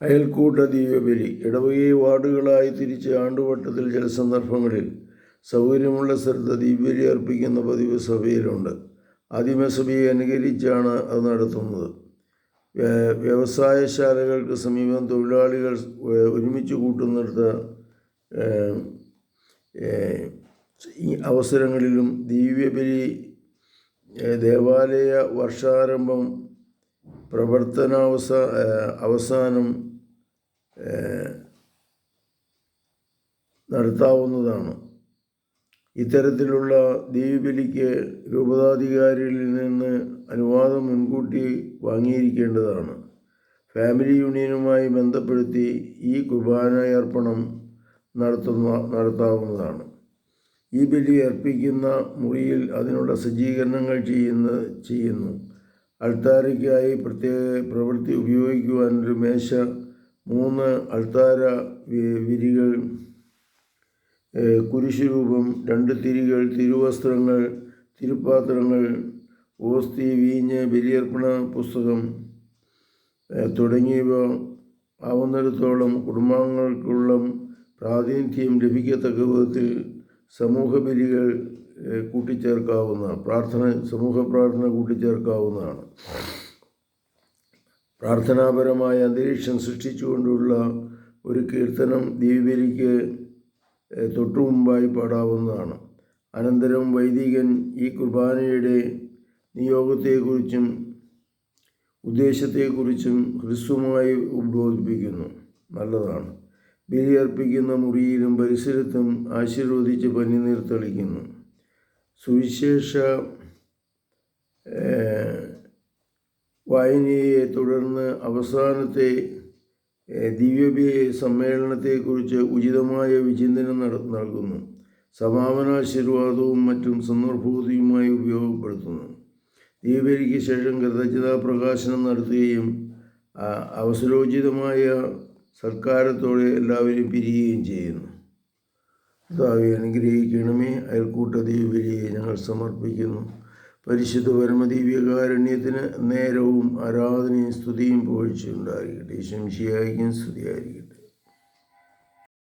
അയൽക്കൂട്ട ദിവ്യബലി ഇടവകയെ വാർഡുകളായി തിരിച്ച് ആണ്ടുവട്ടത്തിൽ ചില സന്ദർഭങ്ങളിൽ സൗകര്യമുള്ള സ്ഥലത്ത് ദിവ്യബലി അർപ്പിക്കുന്ന പതിവ് സഭയിലുണ്ട്. ആദിമസഭയെ അനുകരിച്ചാണ് അത് നടത്തുന്നത്. വ്യവസായശാലകൾക്ക് സമീപം തൊഴിലാളികൾ ഒരുമിച്ച് കൂട്ടുന്നിടത്ത് അവസരങ്ങളിലും ദിവ്യബലി ദേവാലയ വർഷാരംഭം പ്രവർത്തനാവസ അവസാനം നടത്താവുന്നതാണ്. ഇത്തരത്തിലുള്ള ദിവ്യബലിക്ക് രൂപതാധികാരിയിൽ നിന്ന് അനുവാദം മുൻകൂട്ടി വാങ്ങിയിരിക്കേണ്ടതാണ്. ഫാമിലി യൂണിയനുമായി ബന്ധപ്പെടുത്തി ഈ കുർബാനയർപ്പണം നടത്തുന്ന നടത്താവുന്നതാണ്. ഈ ബലി അർപ്പിക്കുന്ന മുറിയിൽ അതിനുള്ള സജ്ജീകരണങ്ങൾ ചെയ്യുന്ന ചെയ്യുന്നു. അൾത്താരയ്ക്കായി പ്രത്യേക പ്രവൃത്തി ഉപയോഗിക്കുവാൻ ഒരു മേശ മൂന്ന് അൾത്താര വിരികൾ കുരിശുരൂപം രണ്ട് തിരികൾ തിരുവസ്ത്രങ്ങൾ തിരുപ്പാത്രങ്ങൾ ഓസ്തി വീഞ്ഞ് ബലിയർപ്പണ പുസ്തകം തുടങ്ങിയവ ആവുന്നിടത്തോളം കുടുംബാംഗങ്ങൾക്കുള്ള പ്രാതിനിധ്യം ലഭിക്കത്തക്ക വിധത്തിൽ സമൂഹ ബലികൾ കൂട്ടിച്ചേർക്കാവുന്ന പ്രാർത്ഥന സമൂഹ പ്രാർത്ഥന കൂട്ടിച്ചേർക്കാവുന്നതാണ്. പ്രാർത്ഥനാപരമായ അന്തരീക്ഷം സൃഷ്ടിച്ചുകൊണ്ടുള്ള ഒരു കീർത്തനം ദേവിബലിക്ക് തൊട്ടു മുമ്പായി പാടാവുന്നതാണ്. അനന്തരം വൈദികൻ ഈ കുർബാനയുടെ നിയോഗത്തെക്കുറിച്ചും ഉദ്ദേശത്തെക്കുറിച്ചും ഹ്രസ്വമായി ഉദ്ബോധിപ്പിക്കുന്നു. നല്ലതാണ്. ബലി അർപ്പിക്കുന്ന മുറിയിലും പരിസരത്തും ആശീർവദിച്ച് പനിനീർ തെളിക്കുന്നു. സുവിശേഷ വായനയെ തുടർന്ന് അവസാനത്തെ ദിവ്യബി സമ്മേളനത്തെക്കുറിച്ച് ഉചിതമായ വിചിന്തനം നട നൽകുന്നു. സമാപനാശീർവാദവും മറ്റും സന്ദർഭൂതിയുമായി ഉപയോഗപ്പെടുത്തുന്നു. ദീപരിക്ക് ശേഷം കൃതജ്ഞതാ പ്രകാശനം നടത്തുകയും അവസരോചിതമായ സൽക്കാരത്തോടെ എല്ലാവരും പിരിയുകയും ചെയ്യുന്നു. കർത്താവെ അനുഗ്രഹിക്കണമേ. അയൽക്കൂട്ട ദീപലിയെ ഞങ്ങൾ സമർപ്പിക്കുന്നു. പരിശുദ്ധ പരമദീവ്യകാരുണ്യത്തിന് നേരവും ആരാധനയും സ്തുതിയും പുകഴ്ചയുണ്ടായിരിക്കട്ടെ ശംശിയായിരിക്കും സ്തുതിയായിരിക്കട്ടെ.